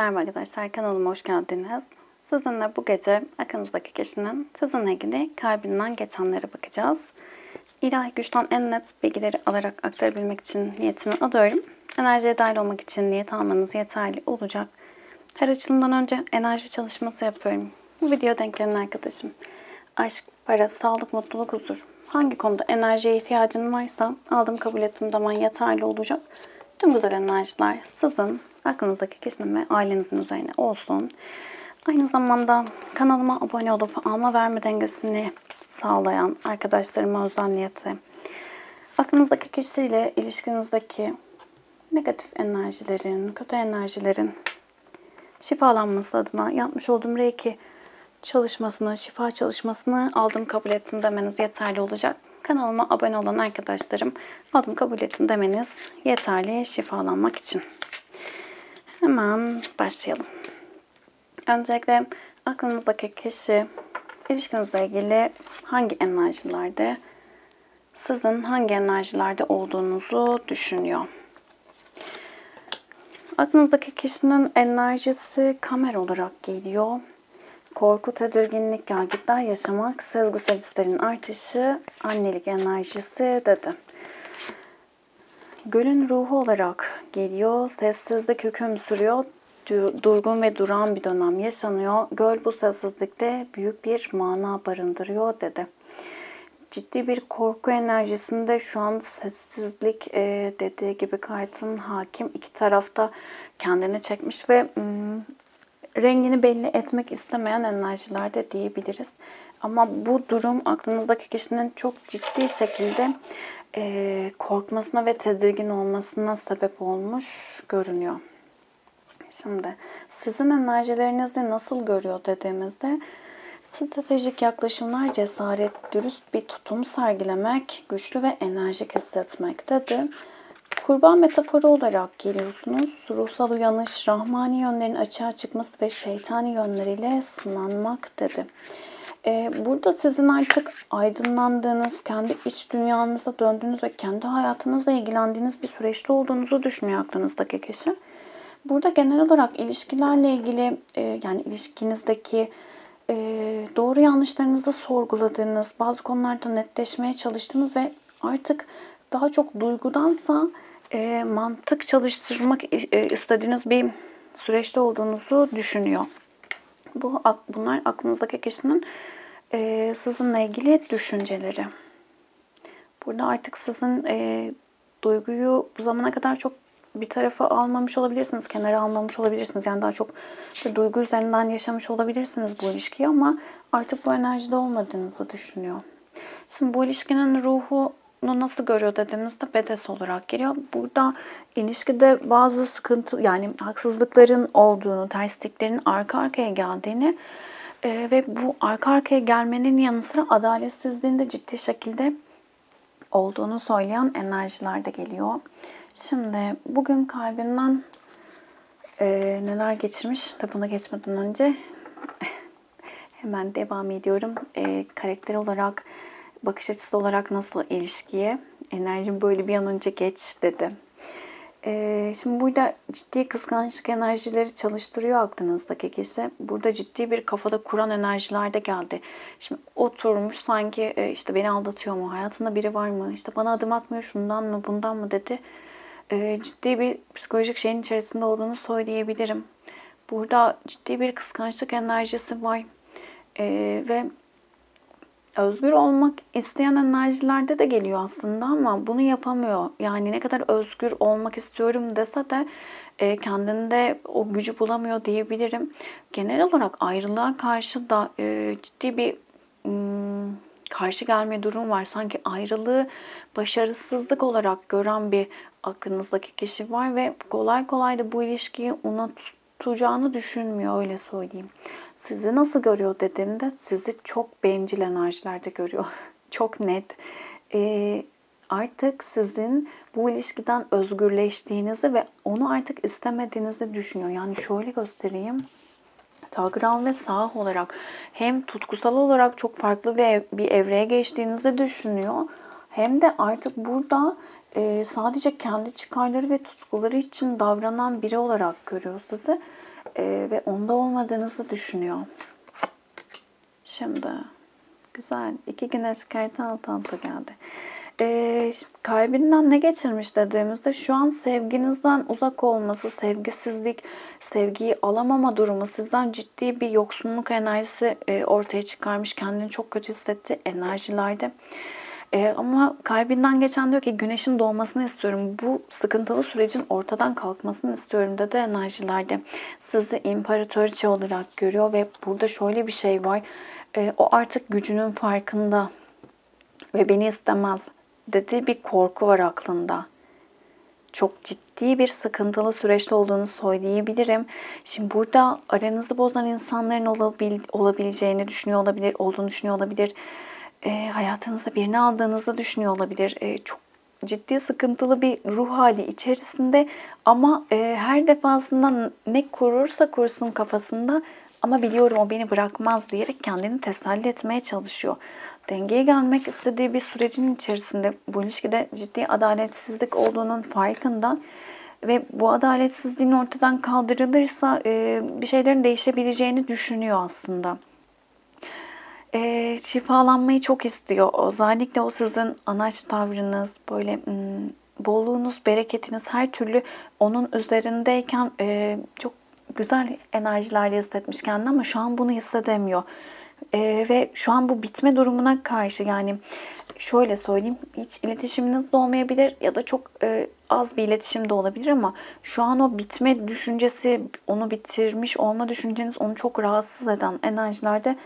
Merhaba arkadaşlar kanalıma hoş geldiniz. Sizinle bu gece aklınızdaki kişinin sizinle ilgili kalbinden geçenlere bakacağız. İlahi güçten en net bilgileri alarak aktarabilmek için niyetimi adıyorum. Enerjiye dahil olmak için niyet almanız yeterli olacak. Her açılımdan önce enerji çalışması yapıyorum. Bu video denk gelen arkadaşım. Aşk, para, sağlık, mutluluk, huzur. Hangi konuda enerjiye ihtiyacın varsa aldım kabul ettim zaman yeterli olacak. Tüm güzel enerjiler sizin aklınızdaki kişinin ve ailenizin üzerine olsun. Aynı zamanda kanalıma abone olup alma verme dengesini sağlayan arkadaşlarıma özel niyeti. Aklınızdaki kişiyle ilişkinizdeki negatif enerjilerin, kötü enerjilerin şifalanması adına yapmış olduğum Reiki çalışmasını, şifa çalışmasını aldım kabul ettim demeniz yeterli olacak. Kanalıma abone olan arkadaşlarım aldım kabul ettim demeniz yeterli şifalanmak için. Hemen başlayalım. Öncelikle aklınızdaki kişi ilişkinizle ilgili hangi enerjilerde, sizin hangi enerjilerde olduğunuzu düşünüyor. Aklınızdaki kişinin enerjisi kamer olarak geliyor. Korku, tedirginlik, gelgitler yaşamak, sezgisel hislerin artışı, annelik enerjisi dedi. Gölün ruhu olarak geliyor. Sessizlik hüküm sürüyor. Du- Durgun ve duran bir dönem yaşanıyor. Göl bu sessizlikte büyük bir mana barındırıyor dedi. Ciddi bir korku enerjisinde şu an sessizlik e, dediği gibi kartın hakim iki tarafta kendini çekmiş ve mm, rengini belli etmek istemeyen enerjiler de diyebiliriz. Ama bu durum aklınızdaki kişinin çok ciddi şekilde e, korkmasına ve tedirgin olmasına sebep olmuş görünüyor. Şimdi sizin enerjilerinizi nasıl görüyor dediğimizde stratejik yaklaşımlar, cesaret, dürüst bir tutum sergilemek, güçlü ve enerjik hissetmektedir. Kurban metaforu olarak geliyorsunuz. Ruhsal uyanış, rahmani yönlerin açığa çıkması ve şeytani yönleriyle sınanmak dedi. Ee, burada sizin artık aydınlandığınız, kendi iç dünyanıza döndüğünüz ve kendi hayatınızla ilgilendiğiniz bir süreçte olduğunuzu düşünüyor aklınızdaki kişi. Burada genel olarak ilişkilerle ilgili e, yani ilişkinizdeki e, doğru yanlışlarınızı sorguladığınız, bazı konularda netleşmeye çalıştığınız ve artık daha çok duygudansa e, mantık çalıştırmak e, istediğiniz bir süreçte olduğunuzu düşünüyor. Bu bunlar aklınızdaki kişinin e, sizinle ilgili düşünceleri. Burada artık sizin e, duyguyu bu zamana kadar çok bir tarafa almamış olabilirsiniz, kenara almamış olabilirsiniz. Yani daha çok işte duygu üzerinden yaşamış olabilirsiniz bu ilişkiyi ama artık bu enerjide olmadığınızı düşünüyor. Şimdi bu ilişkinin ruhu nasıl görüyor dediğimizde bedes olarak geliyor. Burada ilişkide bazı sıkıntı yani haksızlıkların olduğunu, tersliklerin arka arkaya geldiğini e, ve bu arka arkaya gelmenin yanı sıra adaletsizliğin de ciddi şekilde olduğunu söyleyen enerjiler de geliyor. Şimdi bugün kalbinden e, neler geçirmiş? Tabi buna geçmeden önce hemen devam ediyorum. E, karakter olarak, bakış açısı olarak nasıl ilişkiye? Enerjim böyle bir an önce geç dedi. E, şimdi burada ciddi kıskançlık enerjileri çalıştırıyor aklınızdaki kişi. Burada ciddi bir kafada kuran enerjiler de geldi. Şimdi oturmuş sanki e, işte beni aldatıyor mu, hayatında biri var mı, işte bana adım atmıyor şundan mı bundan mı dedi e, ciddi bir psikolojik şeyin içerisinde olduğunu söyleyebilirim. Burada ciddi bir kıskançlık enerjisi var. E, ve özgür olmak isteyen enerjilerde de geliyor aslında ama bunu yapamıyor. Yani ne kadar özgür olmak istiyorum dese de e, kendinde o gücü bulamıyor diyebilirim. Genel olarak ayrılığa karşı da e, ciddi bir hmm, karşı gelme durum var. Sanki ayrılığı başarısızlık olarak gören bir aklınızdaki kişi var ve kolay kolay da bu ilişkiyi unutacağını düşünmüyor öyle söyleyeyim. Sizi nasıl görüyor dediğimde sizi çok bencil enerjilerde görüyor. çok net. Ee, artık sizin bu ilişkiden özgürleştiğinizi ve onu artık istemediğinizi düşünüyor. Yani şöyle göstereyim. Tagran ve sağ olarak hem tutkusal olarak çok farklı bir evreye geçtiğinizi düşünüyor. Hem de artık burada e, sadece kendi çıkarları ve tutkuları için davranan biri olarak görüyor sizi. Ee, ve onda olmadığınızı düşünüyor. Şimdi güzel. iki güneş kartı alt alta geldi. Ee, kalbinden ne geçirmiş dediğimizde şu an sevginizden uzak olması, sevgisizlik, sevgiyi alamama durumu sizden ciddi bir yoksunluk enerjisi e, ortaya çıkarmış. Kendini çok kötü hissetti enerjilerde. Ee, ama kalbinden geçen diyor ki güneşin doğmasını istiyorum. Bu sıkıntılı sürecin ortadan kalkmasını istiyorum dedi enerjilerde. Sizi imparatoriçe olarak görüyor ve burada şöyle bir şey var. Ee, o artık gücünün farkında ve beni istemez dediği bir korku var aklında. Çok ciddi bir sıkıntılı süreçte olduğunu söyleyebilirim. Şimdi burada aranızı bozan insanların olabil, olabileceğini düşünüyor olabilir, olduğunu düşünüyor olabilir. E, hayatınıza birini aldığınızı düşünüyor olabilir. E, çok ciddi sıkıntılı bir ruh hali içerisinde ama e, her defasında ne kurursa kursun kafasında ama biliyorum o beni bırakmaz diyerek kendini teselli etmeye çalışıyor dengeye gelmek istediği bir sürecin içerisinde bu ilişkide ciddi adaletsizlik olduğunun farkında ve bu adaletsizliğin ortadan kaldırılırsa e, bir şeylerin değişebileceğini düşünüyor aslında. E, şifalanmayı çok istiyor. Özellikle o sizin anaç tavrınız, böyle hmm, bolluğunuz, bereketiniz her türlü onun üzerindeyken e, çok güzel enerjiler hissetmiş kendini ama şu an bunu hissedemiyor. E, ve şu an bu bitme durumuna karşı yani şöyle söyleyeyim hiç iletişiminiz de olmayabilir ya da çok e, az bir iletişim de olabilir ama şu an o bitme düşüncesi onu bitirmiş olma düşünceniz onu çok rahatsız eden enerjilerde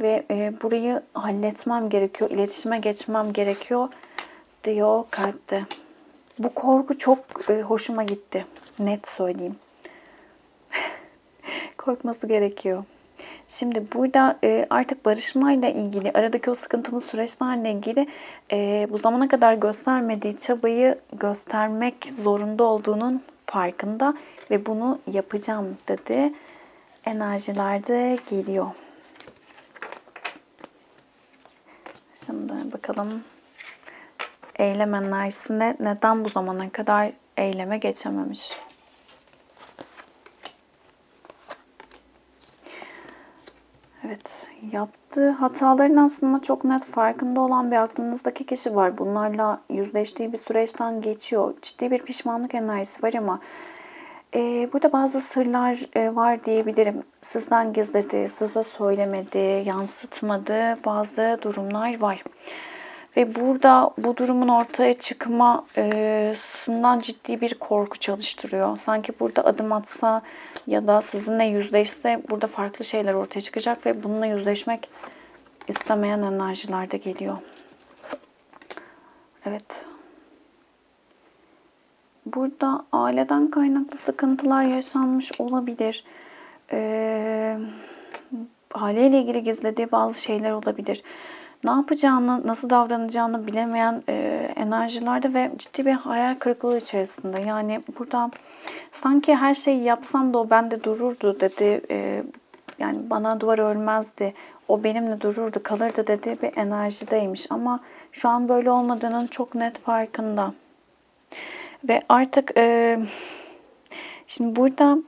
ve e, burayı halletmem gerekiyor, iletişime geçmem gerekiyor diyor kalpte. Bu korku çok e, hoşuma gitti. Net söyleyeyim. Korkması gerekiyor. Şimdi burada e, artık barışmayla ilgili, aradaki o sıkıntılı süreçlerle ilgili e, bu zamana kadar göstermediği çabayı göstermek zorunda olduğunun farkında ve bunu yapacağım dedi. Enerjilerde geliyor. Şimdi bakalım eylem enerjisinde neden bu zamana kadar eyleme geçememiş? Evet, yaptığı hataların aslında çok net farkında olan bir aklınızdaki kişi var. Bunlarla yüzleştiği bir süreçten geçiyor. Ciddi bir pişmanlık enerjisi var ama e, burada bazı sırlar e, var diyebilirim. Sizden gizledi, size söylemedi, yansıtmadı bazı durumlar var. Ve burada bu durumun ortaya çıkmasından ciddi bir korku çalıştırıyor. Sanki burada adım atsa ya da sizinle yüzleşse burada farklı şeyler ortaya çıkacak ve bununla yüzleşmek istemeyen enerjiler de geliyor. Evet. Burada aileden kaynaklı sıkıntılar yaşanmış olabilir. Ee, aileyle ilgili gizlediği bazı şeyler olabilir ne yapacağını, nasıl davranacağını bilemeyen e, enerjilerde ve ciddi bir hayal kırıklığı içerisinde. Yani burada sanki her şeyi yapsam da o bende dururdu dedi. E, yani bana duvar örmezdi, o benimle dururdu, kalırdı dedi bir enerjideymiş. Ama şu an böyle olmadığının çok net farkında. Ve artık e, şimdi burada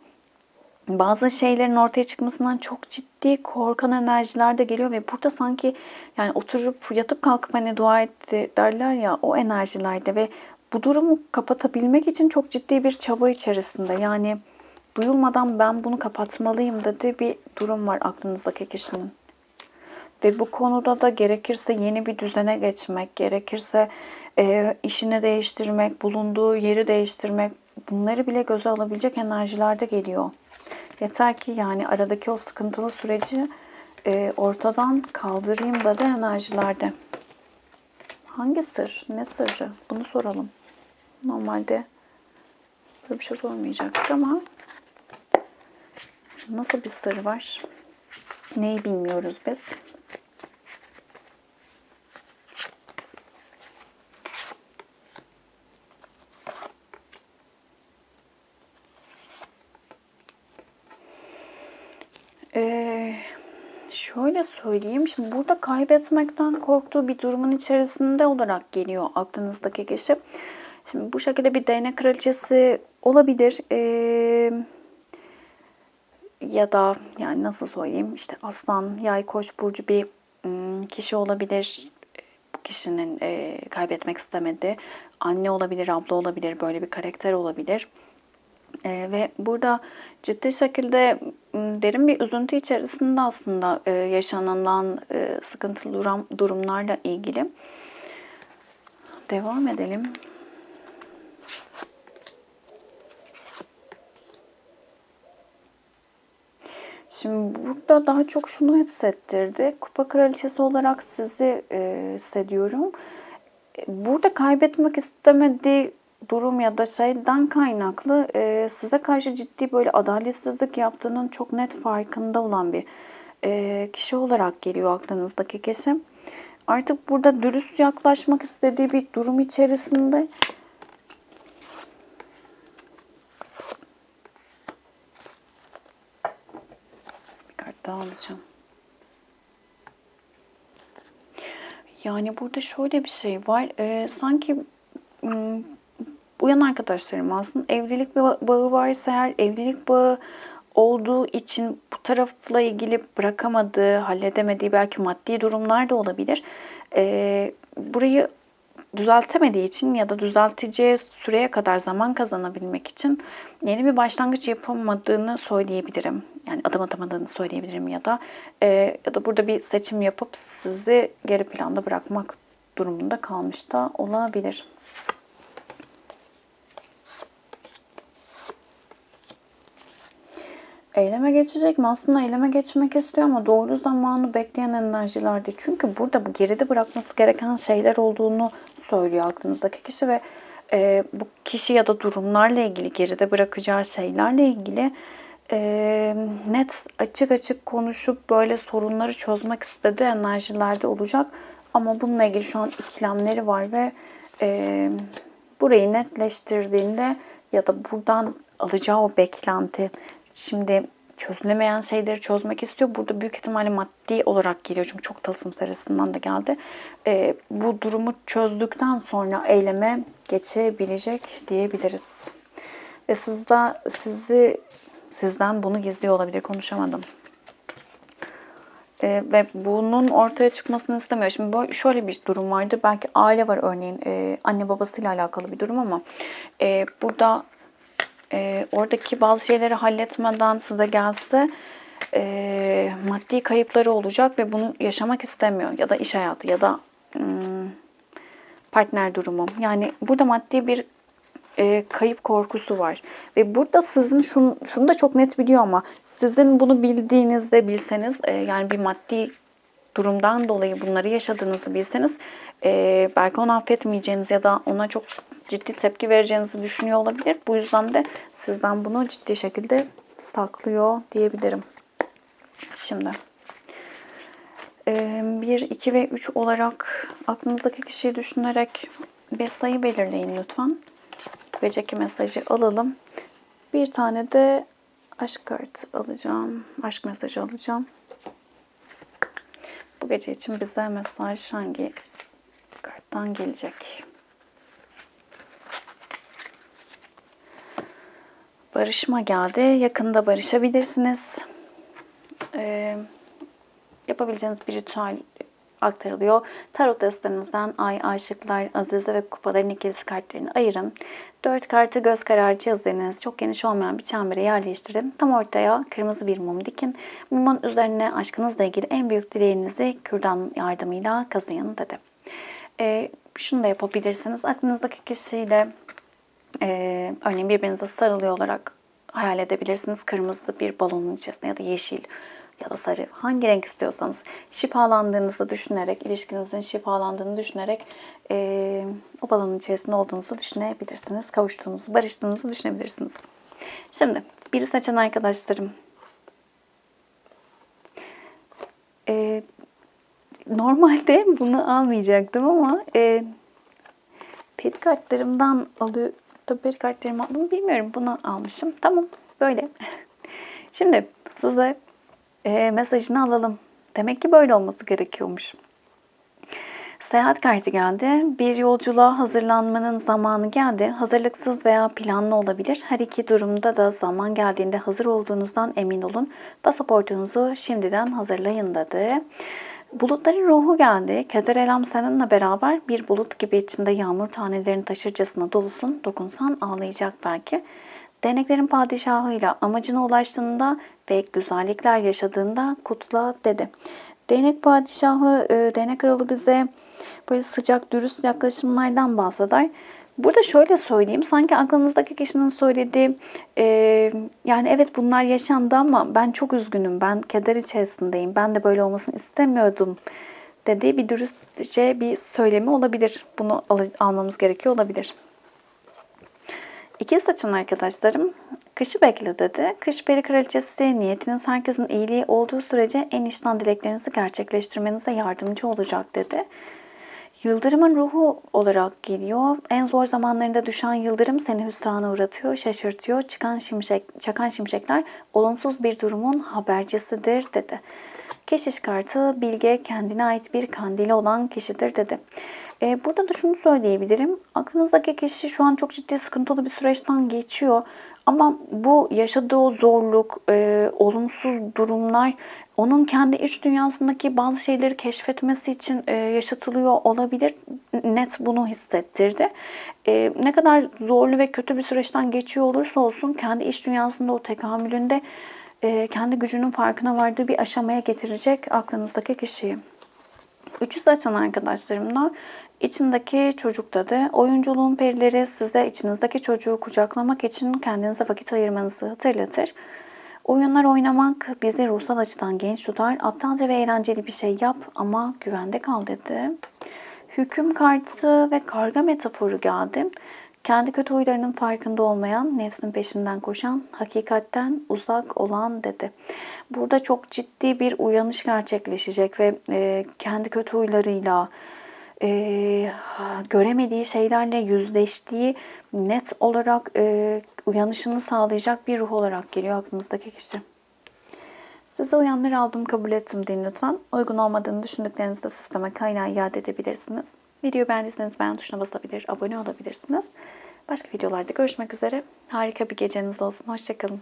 bazı şeylerin ortaya çıkmasından çok ciddi korkan enerjiler de geliyor ve burada sanki yani oturup yatıp kalkıp hani dua etti derler ya o enerjilerde ve bu durumu kapatabilmek için çok ciddi bir çaba içerisinde. Yani duyulmadan ben bunu kapatmalıyım dedi bir durum var aklınızdaki kişinin. Ve bu konuda da gerekirse yeni bir düzene geçmek, gerekirse e, işini değiştirmek, bulunduğu yeri değiştirmek bunları bile göze alabilecek enerjilerde geliyor. Yeter ki yani aradaki o sıkıntılı süreci e, ortadan kaldırayım da da enerjilerde. Hangi sır? Ne sırrı? Bunu soralım. Normalde böyle bir şey sormayacaktık ama nasıl bir sır var? Neyi bilmiyoruz biz? Ee, şöyle söyleyeyim. Şimdi burada kaybetmekten korktuğu bir durumun içerisinde olarak geliyor aklınızdaki kişi. Şimdi bu şekilde bir değnek kraliçesi olabilir. Ee, ya da yani nasıl söyleyeyim işte aslan, yay, koç burcu bir ım, kişi olabilir. Bu kişinin e, kaybetmek istemedi. Anne olabilir, abla olabilir, böyle bir karakter olabilir. E, ve burada ciddi şekilde derin bir üzüntü içerisinde aslında e, yaşanılan e, sıkıntılı durum, durumlarla ilgili. Devam edelim. Şimdi burada daha çok şunu hissettirdi. Kupa kraliçesi olarak sizi e, hissediyorum. Burada kaybetmek istemediği durum ya da şeyden kaynaklı e, size karşı ciddi böyle adaletsizlik yaptığının çok net farkında olan bir e, kişi olarak geliyor aklınızdaki kişi. Artık burada dürüst yaklaşmak istediği bir durum içerisinde bir kart daha alacağım. Yani burada şöyle bir şey var. Ee, sanki uyan arkadaşlarım aslında evlilik ba- bağı varsa eğer evlilik bağı olduğu için bu tarafla ilgili bırakamadığı, halledemediği belki maddi durumlar da olabilir. Ee, burayı düzeltemediği için ya da düzelteceği süreye kadar zaman kazanabilmek için yeni bir başlangıç yapamadığını söyleyebilirim. Yani adım atamadığını söyleyebilirim ya da e, ya da burada bir seçim yapıp sizi geri planda bırakmak durumunda kalmış da olabilir. Eyleme geçecek mi? Aslında eyleme geçmek istiyor ama doğru zamanı bekleyen enerjilerde. Çünkü burada bu geride bırakması gereken şeyler olduğunu söylüyor aklınızdaki kişi ve e, bu kişi ya da durumlarla ilgili geride bırakacağı şeylerle ilgili e, net açık açık konuşup böyle sorunları çözmek istediği enerjilerde olacak. Ama bununla ilgili şu an ikilemleri var ve e, burayı netleştirdiğinde ya da buradan alacağı o beklenti şimdi çözülemeyen şeyleri çözmek istiyor. Burada büyük ihtimalle maddi olarak geliyor. Çünkü çok tılsım serisinden de geldi. Ee, bu durumu çözdükten sonra eyleme geçebilecek diyebiliriz. Ve sizde, sizi sizden bunu gizliyor olabilir. Konuşamadım. Ee, ve bunun ortaya çıkmasını istemiyor. Şimdi böyle şöyle bir durum vardı. Belki aile var örneğin e, anne babasıyla alakalı bir durum ama e, burada e, oradaki bazı şeyleri halletmeden size gelse e, maddi kayıpları olacak ve bunu yaşamak istemiyor. Ya da iş hayatı ya da hmm, partner durumu. Yani burada maddi bir e, kayıp korkusu var. Ve burada sizin şunu, şunu da çok net biliyor ama sizin bunu bildiğinizde bilseniz e, yani bir maddi durumdan dolayı bunları yaşadığınızı bilseniz e, belki onu affetmeyeceğiniz ya da ona çok ciddi tepki vereceğinizi düşünüyor olabilir. Bu yüzden de sizden bunu ciddi şekilde saklıyor diyebilirim. Şimdi 1, 2 ve 3 olarak aklınızdaki kişiyi düşünerek bir sayı belirleyin lütfen. Geceki mesajı alalım. Bir tane de aşk kartı alacağım. Aşk mesajı alacağım. Bu gece için bize mesaj hangi karttan gelecek? Barışma geldi. Yakında barışabilirsiniz. Ee, yapabileceğiniz bir ritüel aktarılıyor. Tarot destanınızdan ay, aşıklar, azize ve kupaların ikilisi kartlarını ayırın. Dört kartı göz kararı cihazlarınız çok geniş olmayan bir çembere yerleştirin. Tam ortaya kırmızı bir mum dikin. Mumun üzerine aşkınızla ilgili en büyük dileğinizi kürdan yardımıyla kazıyın dedi. Ee, şunu da yapabilirsiniz. Aklınızdaki kişiyle e, örneğin birbirinize sarılıyor olarak hayal edebilirsiniz. Kırmızı bir balonun içerisinde ya da yeşil ya da sarı hangi renk istiyorsanız şifalandığınızı düşünerek, ilişkinizin şifalandığını düşünerek e, o balonun içerisinde olduğunuzu düşünebilirsiniz. Kavuştuğunuzu, barıştığınızı düşünebilirsiniz. Şimdi biri seçen arkadaşlarım e, normalde bunu almayacaktım ama e, peri kartlarımdan alıyor. Tabii kartlarımı aldım bilmiyorum. Bunu almışım. Tamam böyle. Şimdi size e, mesajını alalım. Demek ki böyle olması gerekiyormuş. Seyahat kartı geldi. Bir yolculuğa hazırlanmanın zamanı geldi. Hazırlıksız veya planlı olabilir. Her iki durumda da zaman geldiğinde hazır olduğunuzdan emin olun. Pasaportunuzu şimdiden hazırlayın dedi. Bulutların ruhu geldi. Keder elam seninle beraber bir bulut gibi içinde yağmur tanelerini taşırcasına dolusun. Dokunsan ağlayacak belki. Deneklerin padişahıyla amacına ulaştığında ve güzellikler yaşadığında kutla dedi. Değnek padişahı, e, değnek kralı bize böyle sıcak, dürüst yaklaşımlardan bahseder. Burada şöyle söyleyeyim, sanki aklınızdaki kişinin söylediği, e, yani evet bunlar yaşandı ama ben çok üzgünüm, ben keder içerisindeyim, ben de böyle olmasını istemiyordum dediği bir dürüstçe bir söylemi olabilir. Bunu al- almamız gerekiyor olabilir. İki saçın arkadaşlarım kışı bekle dedi. Kış peri kraliçesi niyetiniz herkesin iyiliği olduğu sürece en içten dileklerinizi gerçekleştirmenize yardımcı olacak dedi. Yıldırımın ruhu olarak geliyor. En zor zamanlarında düşen yıldırım seni hüsrana uğratıyor, şaşırtıyor. Çıkan şimşek, çakan şimşekler olumsuz bir durumun habercisidir dedi. Keşiş kartı bilge kendine ait bir kandili olan kişidir dedi. Ee, burada da şunu söyleyebilirim. Aklınızdaki kişi şu an çok ciddi sıkıntılı bir süreçten geçiyor. Ama bu yaşadığı zorluk, e, olumsuz durumlar onun kendi iç dünyasındaki bazı şeyleri keşfetmesi için e, yaşatılıyor olabilir. Net bunu hissettirdi. E, ne kadar zorlu ve kötü bir süreçten geçiyor olursa olsun kendi iç dünyasında o tekamülünde e, kendi gücünün farkına vardığı bir aşamaya getirecek aklınızdaki kişiyi. Üçüz açan arkadaşlarımla içindeki çocuk dedi. Oyunculuğun perileri size içinizdeki çocuğu kucaklamak için kendinize vakit ayırmanızı hatırlatır. Oyunlar oynamak bizi ruhsal açıdan genç tutar. Aptalca ve eğlenceli bir şey yap ama güvende kal dedi. Hüküm kartı ve karga metaforu geldi. Kendi kötü huylarının farkında olmayan, nefsin peşinden koşan, hakikatten uzak olan dedi. Burada çok ciddi bir uyanış gerçekleşecek ve e, kendi kötü huylarıyla, e, göremediği şeylerle yüzleştiği net olarak e, uyanışını sağlayacak bir ruh olarak geliyor aklınızdaki kişi. Size uyanları aldım kabul ettim deyin lütfen. Uygun olmadığını düşündüklerinizi de sisteme kaynağı iade edebilirsiniz. Videoyu beğendiyseniz beğen tuşuna basabilir, abone olabilirsiniz. Başka videolarda görüşmek üzere. Harika bir geceniz olsun. Hoşçakalın.